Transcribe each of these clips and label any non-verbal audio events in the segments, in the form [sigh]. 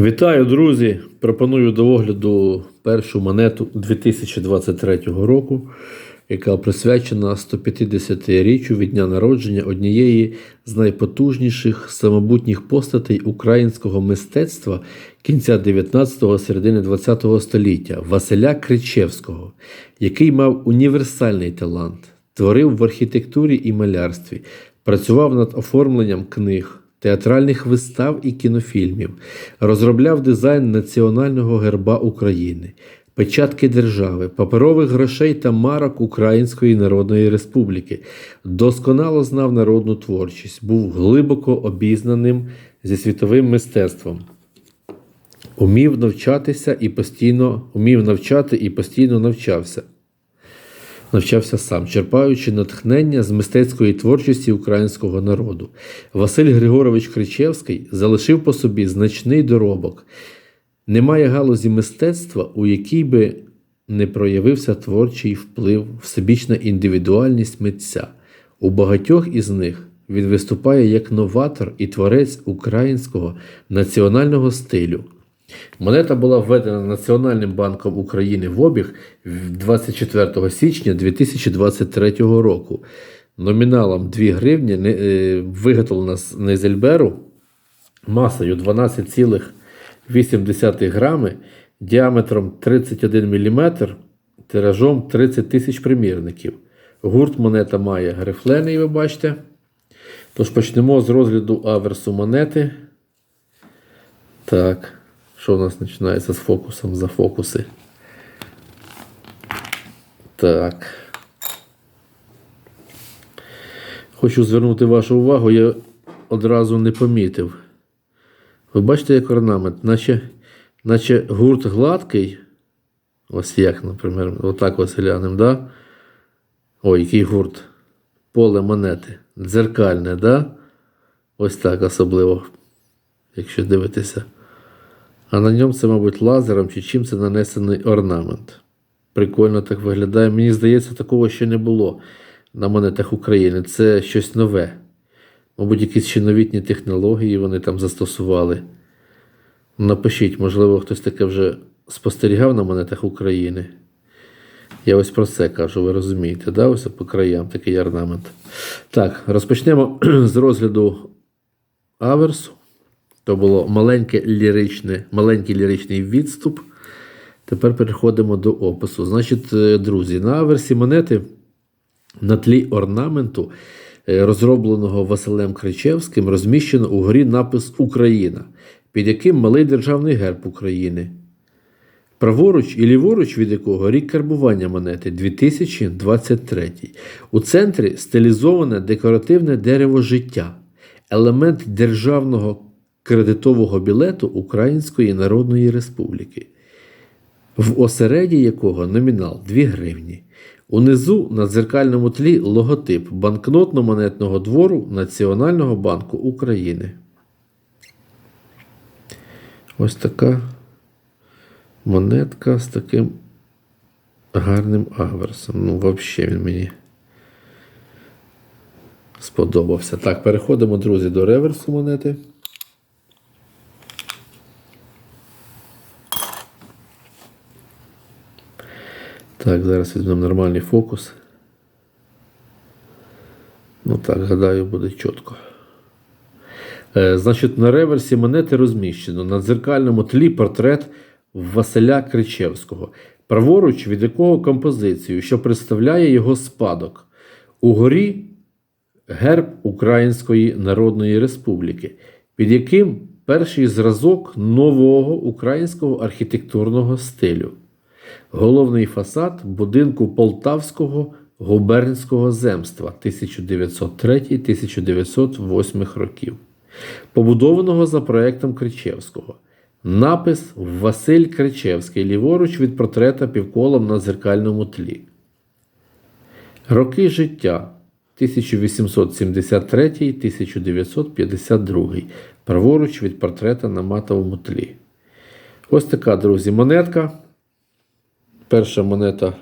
Вітаю, друзі! Пропоную до огляду першу монету 2023 року, яка присвячена 150-річчю від дня народження однієї з найпотужніших самобутніх постатей українського мистецтва кінця 19-го середини 20-го століття Василя Кричевського, який мав універсальний талант, творив в архітектурі і малярстві, працював над оформленням книг театральних вистав і кінофільмів, розробляв дизайн національного герба України, печатки держави, паперових грошей та марок Української Народної Республіки, досконало знав народну творчість, був глибоко обізнаним зі світовим мистецтвом. Умів навчатися і постійно умів навчати і постійно навчався навчався сам, черпаючи натхнення з мистецької творчості українського народу. Василь Григорович Кричевський залишив по собі значний доробок. Немає галузі мистецтва, у якій би не проявився творчий вплив, всебічна індивідуальність митця. У багатьох із них він виступає як новатор і творець українського національного стилю. Монета була введена Національним банком України в обіг 24 січня 2023 року. Номіналом 2 гривні е, виготовлена з Незельберу масою 12,8 грами, діаметром 31 мм, тиражом 30 тисяч примірників. Гурт монета має грифлени, ви бачите. Тож почнемо з розгляду аверсу монети. Так. Що у нас починається з фокусом за фокуси? Так. Хочу звернути вашу увагу, я одразу не помітив. Ви бачите, як орнамент, наче наче гурт гладкий. Ось як, наприклад, отак ось глянемо, да? Ой, який гурт. Поле монети. Дзеркальне, да? Ось так особливо, якщо дивитися. А на ньому це, мабуть, лазером чи чим це нанесений орнамент. Прикольно так виглядає. Мені здається, такого ще не було на монетах України. Це щось нове. Мабуть, якісь ще новітні технології вони там застосували. Напишіть, можливо, хтось таке вже спостерігав на монетах України. Я ось про це кажу, ви розумієте, да? ось по краям такий орнамент. Так, розпочнемо [clears throat] з розгляду аверсу. То було маленьке ліричне, маленький ліричний відступ. Тепер переходимо до опису. Значить, е, друзі, на аверсі монети на тлі орнаменту, е, розробленого Василем Кричевським, розміщено угорі напис Україна, під яким малий державний герб України. Праворуч і ліворуч від якого рік карбування монети 2023. У центрі стилізоване декоративне дерево життя, елемент державного кредитового білету Української Народної Республіки, в осереді якого номінал 2 гривні. Унизу на дзеркальному тлі логотип банкнотно-монетного двору Національного банку України. Ось така монетка з таким гарним аверсом. Ну, взагалі він мені сподобався. Так, переходимо, друзі, до реверсу монети. Так, зараз візьмемо нормальний фокус. Ну так, гадаю, буде чітко. Е, Значить, на реверсі монети розміщено на дзеркальному тлі портрет Василя Кричевського, праворуч від якого композицію, що представляє його спадок. Угорі герб Української Народної Республіки, під яким перший зразок нового українського архітектурного стилю. Головний фасад будинку Полтавського губернського земства 1903-1908 років, побудованого за проектом Кричевського. Напис Василь Кричевський, ліворуч від портрета півколом на дзеркальному тлі. Роки життя 1873-1952. Праворуч від портрета на матовому тлі. Ось така, друзі, монетка. Перша монета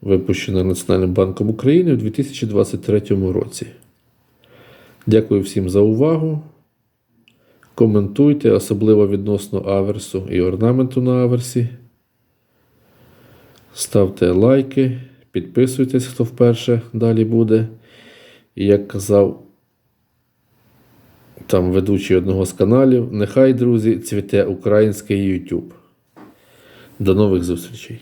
випущена Національним банком України в 2023 році. Дякую всім за увагу. Коментуйте, особливо відносно аверсу і орнаменту на аверсі. Ставте лайки, підписуйтесь, хто вперше далі буде. І як казав там ведучий одного з каналів, нехай, друзі, цвіте український YouTube. До нових зустрічей!